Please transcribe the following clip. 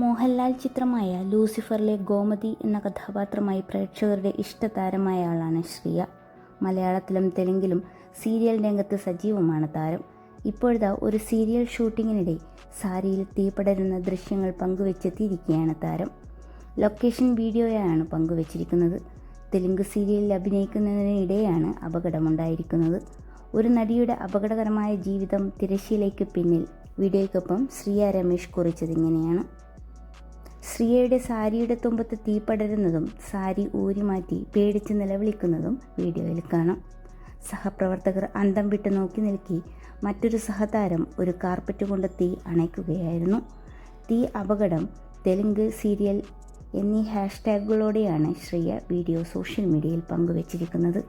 മോഹൻലാൽ ചിത്രമായ ലൂസിഫറിലെ ഗോമതി എന്ന കഥാപാത്രമായി പ്രേക്ഷകരുടെ ഇഷ്ടതാരമായ ആളാണ് ശ്രീയ. മലയാളത്തിലും തെലുങ്കിലും സീരിയൽ രംഗത്ത് സജീവമാണ് താരം. ഇപ്പോഴത്തെ ഒരു സീരിയൽ ഷൂട്ടിങ്ങിനിടെ സാരിയിൽ തീപടരുന്ന ദൃശ്യങ്ങൾ പങ്കുവെച്ചെത്തിയിരിക്കുകയാണ് താരം. ലൊക്കേഷൻ വീഡിയോയാണ് പങ്കുവച്ചിരിക്കുന്നത്. തെലുങ്ക് സീരിയലിൽ അഭിനയിക്കുന്നതിനിടെയാണ് അപകടമുണ്ടായിരിക്കുന്നത്. ഒരു നടിയുടെ അപകടകരമായ ജീവിതം തിരശ്ശീലയ്ക്ക് പിന്നിൽ. വീഡിയോയ്ക്കൊപ്പം ശ്രീയ രമേശ് കുറിച്ചതിങ്ങനെയാണ് ശ്രിയയുടെ സാരിയുടെ തുമ്പത്ത് തീ പടരുന്നതും സാരി ഊരിമാറ്റി പേടിച്ച് നിലവിളിക്കുന്നതും വീഡിയോയിൽ കാണാം. സഹപ്രവർത്തകർ അന്തം വിട്ട് നോക്കി നിൽക്കി മറ്റൊരു സഹതാരം ഒരു കാർപ്പറ്റ് കൊണ്ട് തീ അണയ്ക്കുകയായിരുന്നു. തീ അപകടം തെലുങ്ക് സീരിയൽ എന്നീ ഹാഷ്ടാഗുകളോടെയാണ് ശ്രിയ വീഡിയോ സോഷ്യൽ മീഡിയയിൽ പങ്കുവച്ചിരിക്കുന്നത്.